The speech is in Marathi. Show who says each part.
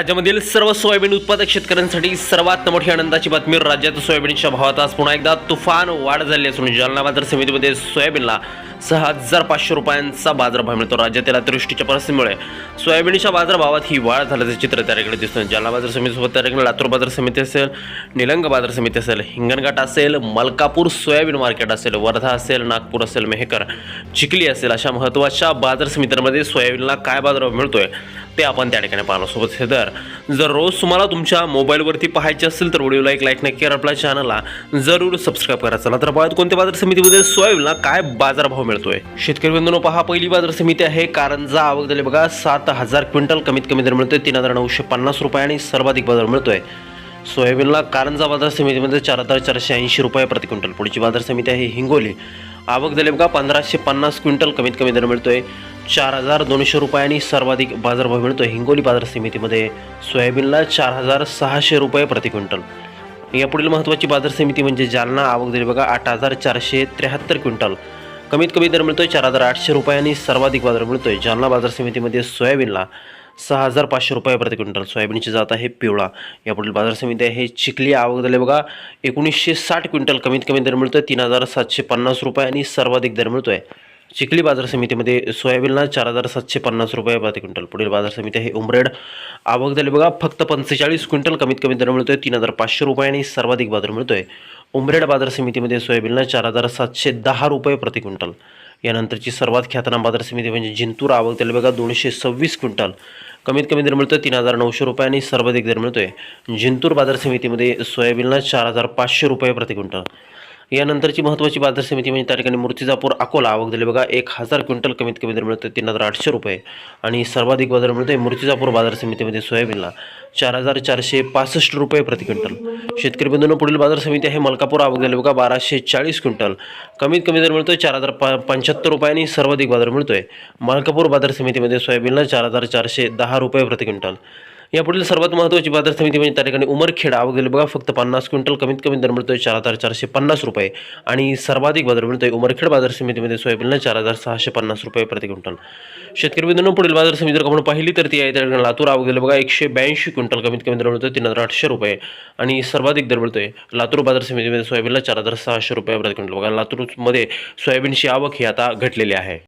Speaker 1: राज्यामधील सर्व सोयाबीन उत्पादक शेतकऱ्यांसाठी सर्वात मोठी आनंदाची बातमी राज्यात सोयाबीनच्या भावात आज पुन्हा एकदा तुफान वाढ झाली असून जालना बाजार समितीमध्ये सोयाबीनला सहा हजार पाचशे रुपयांचा बाजारभाव मिळतो. राज्यातील अतिवृष्टीच्या परिस्थितीमुळे सोयाबीनच्या बाजारभावात ही वाढ झाल्याचं चित्र त्याकडे दिसतं जालना बाजार समितीसोबत त्याकडे लातूर बाजार समिती असेल निलंग बाजार समिती असेल हिंगणघाट असेल मलकापूर सोयाबीन मार्केट असेल वर्धा असेल नागपूर असेल मेहकर चिखली असेल अशा महत्त्वाच्या बाजार समित्यांमध्ये सोयाबीनला काय बाजारभाव मिळतोय ते आपण त्या ठिकाणी पाहणार. सोबत हे तर जर रोज तुम्हाला तुमच्या मोबाईलवरती पाहायचे असेल तर व्हिडिओला एक लाईक नक्की करा. आपल्या चॅनलला जरूर सबस्क्राईब करा. चला तर पाहत कोणत्या बाजार समितीमध्ये सोयाबीनला काय बाजारभाव मिळतोय. शेतकरी बंधूंनो पहा पहिली बाजार समिती आहे. कारंजा आवक झाली. बघा सात हजार क्विंटल कमीत कमी दर मिळतोय. तीन हजार नऊशे पन्नास रुपये आणि सर्वाधिक बाजार मिळतोय. सोयाबीनला कारंजा बाजार समितीमध्ये चार हजार चारशे ऐंशी रुपये प्रति क्विंटल. पुढची बाजार समिती आहे हिंगोली. आवक झाली बघा पंधराशे पन्नास क्विंटल कमीत कमी दर मिळतोय. चार हजार दोनशे रुपये आणि सर्वाधिक बाजारभाव मिळतोय हिंगोली बाजार समितीमध्ये. सोयाबीनला चार हजार सहाशे रुपये प्रति क्विंटल. यापुढील महत्त्वाची बाजार समिती म्हणजे जालना. आवक झाली बघा आठ हजार चारशे त्र्याहत्तर क्विंटल. कमीत कमी दर मिळतोय चार हजार आठशे रुपये आणि सर्वाधिक बाजार मिळतोय. जालना बाजार समितीमध्ये सोयाबीनला सहा हजार पाचशे रुपये प्रति क्विंटल. सोयाबीनची जात आहे पिवळा. यापुढील बाजार समिती आहे चिखली आवक झाले. बघा एकोणीसशे साठ क्विंटल कमीत कमी दर मिळतोय तीन हजार सातशे पन्नास रुपये आणि सर्वाधिक दर मिळतोय. चिखली बाजार समितीमध्ये सोयाबीनला चार हजार सातशे पन्नास रुपये प्रति क्विंटल. पुढील बाजार समिती आहे उमरेड. आवक झाली. बघा फक्त पंचेचाळीस क्विंटल कमीत कमी दर मिळतोय तीन हजार पाचशे रुपये आणि सर्वाधिक बाजार मिळतोय. उमरेड बाजार समितीमध्ये सोयाबीनला चार हजार सातशे दहा रुपये प्रति क्विंटल. यानंतरची सर्वात ख्यातनाम बाजार समिती म्हणजे जिंतूर आवक त्याला बघा दोनशे सव्वीस क्विंटल. कमीत कमी दर मिळतोय तीन हजार नऊशे रुपये आणि सर्वाधिक दर मिळतोय. जिंतूर बाजार समितीमध्ये सोयाबीनला चार हजार पाचशे रुपये प्रति क्विंटल. यानंतरची महत्त्वाची बाजार समिती म्हणजे त्या ठिकाणी मूर्तिजापूर अकोला आवक दिली बघा एक हजार क्विंटल कमीत कमी दर मिळतोय तीन हजार आठशे रुपये. आणि सर्वाधिक बाजार मिळतोय मूर्तिजापूर बाजार समितीमध्ये सोयाबीनला. चार हजार चारशे पासष्ट रुपये प्रति क्विंटल. शेतकरी बंधूंना पुढील बाजार समिती आहे मलकापूर आवक दिली बघा बाराशे चाळीस क्विंटल. कमीत कमी दर मिळतोय चार हजार पा पंच्याहत्तर रुपयांनी सर्वाधिक बाजार मिळतोय. मलकापूर बाजार समितीमध्ये सोयाबीनला चार हजार चारशे दहा रुपये प्रति क्विंटल. यापुढील सर्वात महत्त्वाची बाजार समिती म्हणजे त्या ठिकाणी उमरखेड. आवक बघा फक्त पन्नास क्विंटल कमीत कमी दर मिळतोय चार हजार चारशे पन्नास रुपये. आणि सर्वाधिक बाजार मिळतोय उमरखेड बाजार समितीमध्ये सोयाबीनला चार हजार सहाशे पन्नास रुपये प्रति क्विंटल. शेतकरी बिंदूंनो पुढील बाजार समिती जर आपण पाहिली तर ती आहे त्या ठिकाणी लातूर. आवक बघा एकशे ब्याऐंशी क्विंटल कमीत कमी दर मिळतोय तीन हजार आठशे रुपये. आणि सर्वाधिक दर मिळतोय लातूर बाजार समितीमध्ये सोयाबीनला चार हजार सहाशे रुपये प्रति क्विंटल. बघा लातूरमध्ये सोयाबीनची आवक ही आता घटलेली आहे.